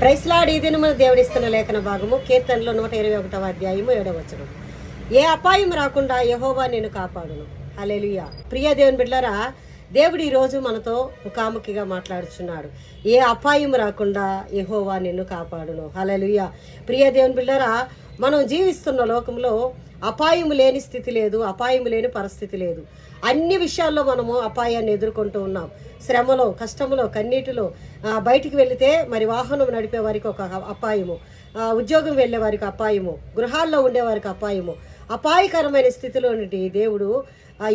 ప్రైస్లాడి ఈ దినమున దేవుడిస్తున్న లేఖన భాగము కీర్తనలో నూట ఇరవై ఒకటవ అధ్యాయము ఏడవచనం ఏ అపాయం రాకుండా యహోవా నేను కాపాడును. హల్లెలూయా. ప్రియ దేవుని బిడ్డలారా దేవుడు ఈరోజు రోజు మనతో ముఖాముఖిగా మాట్లాడుచున్నాడు. ఏ అపాయం రాకుండా యహోవా నిన్ను కాపాడును. హలలుయ ప్రియ దేవుని బిడ్డలారా మనం జీవిస్తున్న లోకంలో అపాయం లేని స్థితి లేదు అపాయం లేని పరిస్థితి లేదు. అన్ని విషయాల్లో మనము అపాయాన్ని ఎదుర్కొంటూ ఉన్నాం. శ్రమలో కష్టంలో కన్నీటిలో బయటికి వెళితే మరి వాహనం నడిపే వారికి ఒక అపాయము ఉద్యోగం వెళ్ళే వారికి అపాయము గృహాల్లో ఉండే వారికి అపాయము. అపాయకరమైన స్థితిలో నుండి దేవుడు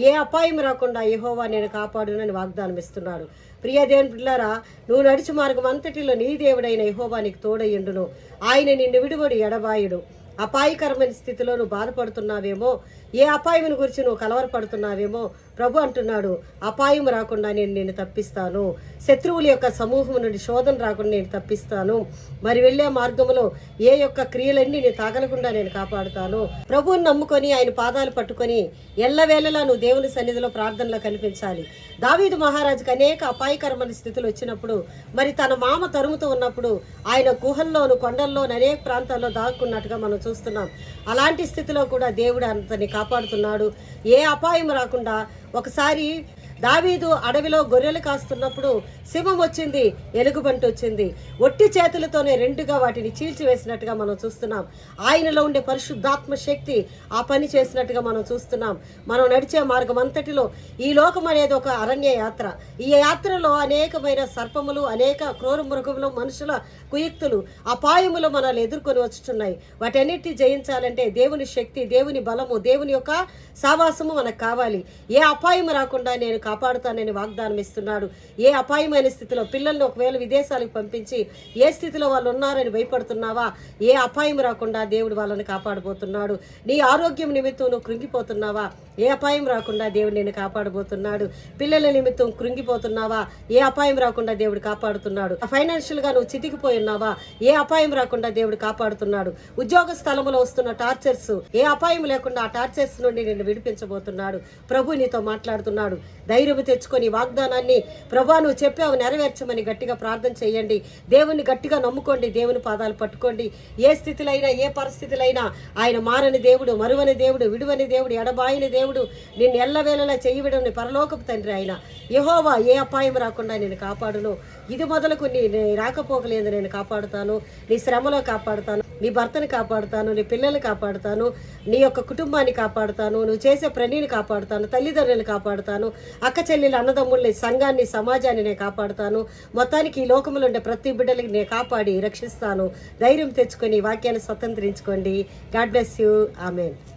ఏ అపాయం రాకుండా యెహోవా నేను కాపాడునని వాగ్దానం ఇస్తున్నాడు. ప్రియ దేవుని పిల్లారా నువ్వు నడిచి మార్గం అంతటిలో నీ దేవుడైన యెహోవా నీకు తోడయ్యుండును ఆయన నిన్ను విడువడి ఎడబాయుడు. అపాయకరమైన స్థితిలో నువ్వు బాధపడుతున్నావేమో ఏ అపాయం గురించి నువ్వు కలవరపడుతున్నావేమో ప్రభు అంటున్నాడు. అపాయం రాకుండా నేను నేను తప్పిస్తాను. శత్రువుల యొక్క సమూహం నుండి శోధన రాకుండా నేను తప్పిస్తాను. మరి వెళ్ళే మార్గంలో ఏ యొక్క క్రియలన్నీ నేను తాగలకుండా నేను కాపాడుతాను. ప్రభువుని నమ్ముకొని ఆయన పాదాలు పట్టుకొని ఎల్లవేళలా నువ్వు దేవుని సన్నిధిలో ప్రార్థనలో కనిపించాలి. దావీదు మహారాజుకి అనేక అపాయకరమైన స్థితులు వచ్చినప్పుడు మరి తన మామ తరుముతూ ఉన్నప్పుడు ఆయన గుహల్లోను కొండల్లోను అనేక ప్రాంతాల్లో దాక్కున్నట్టుగా మనం చూస్తున్నాం. అలాంటి స్థితిలో కూడా దేవుడు అంతని కాపాడుతున్నాడు. ఏ అపాయం రాకుండా ఒకసారి దావీదు అడవిలో గొర్రెలు కాస్తున్నప్పుడు సింహం వచ్చింది ఎలుగుబంటి వచ్చింది. ఒట్టి చేతులతోనే రెండుగా వాటిని చీల్చివేసినట్టుగా మనం చూస్తున్నాం. ఆయనలో ఉండే పరిశుద్ధాత్మ శక్తి ఆ పని చేసినట్టుగా మనం చూస్తున్నాం. మనం నడిచే మార్గం అంతటిలో ఈ లోకం అనేది ఒక అరణ్య యాత్ర ఈ యాత్రలో అనేకమైన సర్పములు అనేక క్రూర మృగములు మనుషుల కుయుక్తులు అపాయములు మనల్ని ఎదుర్కొని వచ్చుతున్నాయి వాటన్నిటి జయించాలంటే దేవుని శక్తి దేవుని బలము దేవుని యొక్క సావాసము మనకు కావాలి. ఏ అపాయం రాకుండా నేను కాపాడుతానని వాగ్దానం ఇస్తున్నాడు. ఏ అపాయమైన స్థితిలో పిల్లల్ని ఒకవేళ విదేశాలకు పంపించి ఏ స్థితిలో వాళ్ళు ఉన్నారని భయపడుతున్నావా? ఏ అపాయం రాకుండా దేవుడు వాళ్ళని కాపాడబోతున్నాడు. నీ ఆరోగ్యం నిమిత్తం నువ్వు కృంగిపోతున్నావా? ఏ అపాయం రాకుండా దేవుడు నేను కాపాడబోతున్నాడు. పిల్లల నిమిత్తం కృంగిపోతున్నావా? ఏ అపాయం రాకుండా దేవుడు కాపాడుతున్నాడు. ఫైనాన్షియల్గా నువ్వు చితికిపోయి ఉన్నావా? ఏ అపాయం రాకుండా దేవుడు కాపాడుతున్నాడు? ఉద్యోగ స్థలంలో వస్తున్న టార్చర్స్ ఏ అపాయం లేకుండా ఆ టార్చర్స్ నుండి నిన్ను విడిపించబోతున్నాడు. ప్రభు నీతో మాట్లాడుతున్నాడు. ధైర్యం తెచ్చుకొని వాగ్దానాన్ని ప్రభా నువ్వు చెప్పావు నెరవేర్చమని గట్టిగా ప్రార్థన చేయండి. దేవుని గట్టిగా నమ్ముకోండి. దేవుని పాదాలు పట్టుకోండి. ఏ స్థితిలో అయినా ఏ పరిస్థితులైనా ఆయన మారని దేవుడు మరువని దేవుడు విడువని దేవుడు ఎడబాయిని దేవుడు నిన్ను ఎల్లవేళలా చేయవిడని పరలోకపు తండ్రి ఆయన యహోవా. ఏ అపాయం రాకుండా నేను కాపాడును. ఇది మొదలకు నీ రాకపోకలేదు. నేను కాపాడుతాను. నీ శ్రమలో కాపాడుతాను. నీ భర్తను కాపాడుతాను నీ పిల్లల్ని కాపాడుతాను నీ యొక్క కుటుంబాన్ని కాపాడుతాను నువ్వు చేసే ప్రణిని కాపాడుతాను తల్లిదండ్రులను కాపాడుతాను అక్క చెల్లెలు అన్నదమ్ముల్ని సంఘాన్ని సమాజాన్ని నేను కాపాడుతాను మొత్తానికి ఈ లోకంలో ఉండే ప్రతి బిడ్డలకి నేను కాపాడి రక్షిస్తాను. ధైర్యం తెచ్చుకొని వాక్యాన్ని స్వతంత్రించుకోండి. God bless you. ఆమెన్.